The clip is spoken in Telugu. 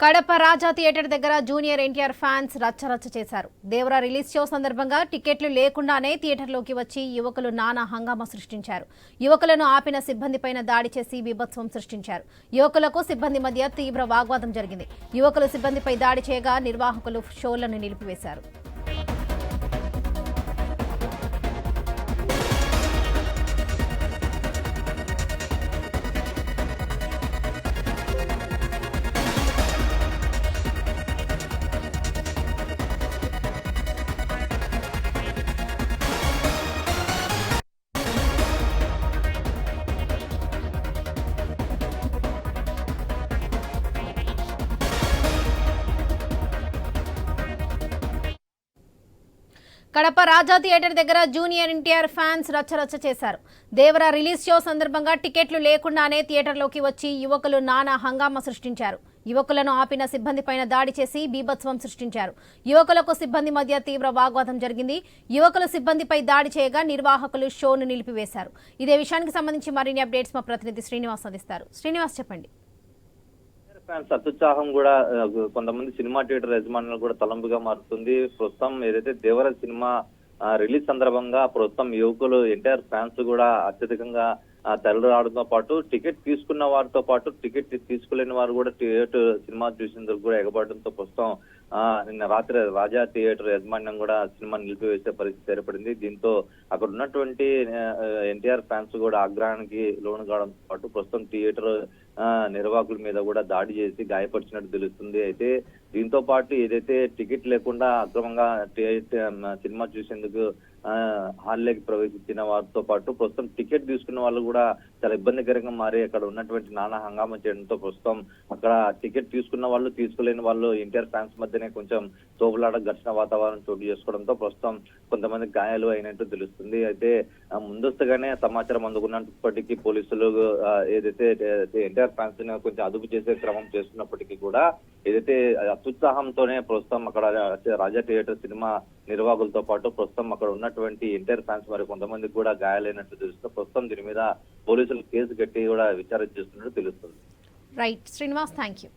కడప రాజా థియేటర్ దగ్గర జూనియర్ ఎన్టీఆర్ ఫ్యాన్స్ రచ్చరచ్చ చేశారు. దేవరా రిలీజ్ షో సందర్భంగా టికెట్లు లేకుండానే థియేటర్లోకి వచ్చి యువకులు నానా హంగామా సృష్టించారు. యువకులను ఆపిన సిబ్బందిపైన దాడి చేసి బీభత్సం సృష్టించారు. యువకులకు సిబ్బంది మధ్య తీవ్ర వాగ్వాదం జరిగింది. యువకులు సిబ్బందిపై దాడి చేయగా నిర్వాహకులు షోలను నిలిపివేశారు. కడప రాజా థియేటర్ దగ్గర జూనియర్ ఎన్టీఆర్ ఫ్యాన్స్ రచ్చరచ్చ చేశారు. దేవరా రిలీజ్ షో సందర్భంగా టికెట్లు లేకుండానే థియేటర్లోకి వచ్చి యువకులు నానా హంగామా సృష్టించారు. యువకులను ఆపిన సిబ్బందిపైన దాడి చేసి బీభత్సం సృష్టించారు. యువకులకు సిబ్బంది మధ్య తీవ్ర వాగ్వాదం జరిగింది. యువకులు సిబ్బందిపై దాడి చేయగా నిర్వాహకులు షోను నిలిపివేశారు. ఇదే విషయానికి సంబంధించి మరిన్ని అప్డేట్స్ మా ప్రతినిధి శ్రీనివాస్ అందిస్తారు. శ్రీనివాస్ చెప్పండి. ఫ్యాన్స్ అత్యుత్సాహం కూడా కొంతమంది సినిమా థియేటర్ యజమానులు కూడా తలంపుగా మారుతుంది. ప్రస్తుతం ఏదైతే దేవర సినిమా రిలీజ్ సందర్భంగా ప్రస్తుతం యువకులు ఎన్టీఆర్ ఫ్యాన్స్ కూడా అత్యధికంగా ఆ, రావడంతో పాటు టికెట్ తీసుకున్న వారితో పాటు టికెట్ తీసుకోలేని వారు కూడా థియేటర్ సినిమా చూసేందుకు కూడా ఎగబడడంతో ప్రస్తుతం ఆ, నిన్న రాత్రి రాజా థియేటర్ యాజమాన్యం కూడా సినిమా నిలిపివేసే పరిస్థితి ఏర్పడింది. దీంతో అక్కడ ఉన్నటువంటి ఎన్టీఆర్ ఫ్యాన్స్ కూడా ఆగ్రహానికి లోను కావడంతో పాటు ప్రస్తుతం థియేటర్ నిర్వాహకుల మీద కూడా దాడి చేసి గాయపరిచినట్టు తెలుస్తుంది. అయితే దీంతో పాటు ఏదైతే టికెట్ లేకుండా అక్రమంగా సినిమా చూసేందుకు హాల్లోకి ప్రవేశించిన వారితో పాటు ప్రస్తుతం టికెట్ తీసుకున్న వాళ్ళు కూడా చాలా ఇబ్బందికరంగా మారి అక్కడ ఉన్నటువంటి నానా హంగామా చేయడంతో ప్రస్తుతం అక్కడ టికెట్ తీసుకున్న వాళ్ళు తీసుకోలేని వాళ్ళు ఎన్టీఆర్ ఫ్యాన్స్ మధ్యనే కొంచెం తోపులాట ఘర్షణ వాతావరణం చోటు చేసుకోవడంతో ప్రస్తుతం కొంతమంది గాయాలు అయినట్టు తెలుస్తుంది. అయితే ముందస్తుగానే సమాచారం అందుకున్నప్పటికీ పోలీసులు ఏదైతే ఎన్టీఆర్ ఫ్యాన్స్ని కొంచెం అదుపు చేసే క్రమం చేస్తున్నప్పటికీ కూడా ఏదైతే అత్యుత్సాహంతోనే ప్రస్తుతం అక్కడ రాజా థియేటర్ సినిమా నిర్వాహకులతో పాటు ప్రస్తుతం అక్కడ ఉన్నటువంటి ఎంటైర్ ఫ్యాన్స్ మరి కొంతమందికి కూడా గాయాలైనట్టు తెలుస్తుంది. ప్రస్తుతం దీని మీద పోలీసులు కేసు కట్టి కూడా విచారణ చేస్తున్నట్టు తెలుస్తుంది. Right Srinivas thank you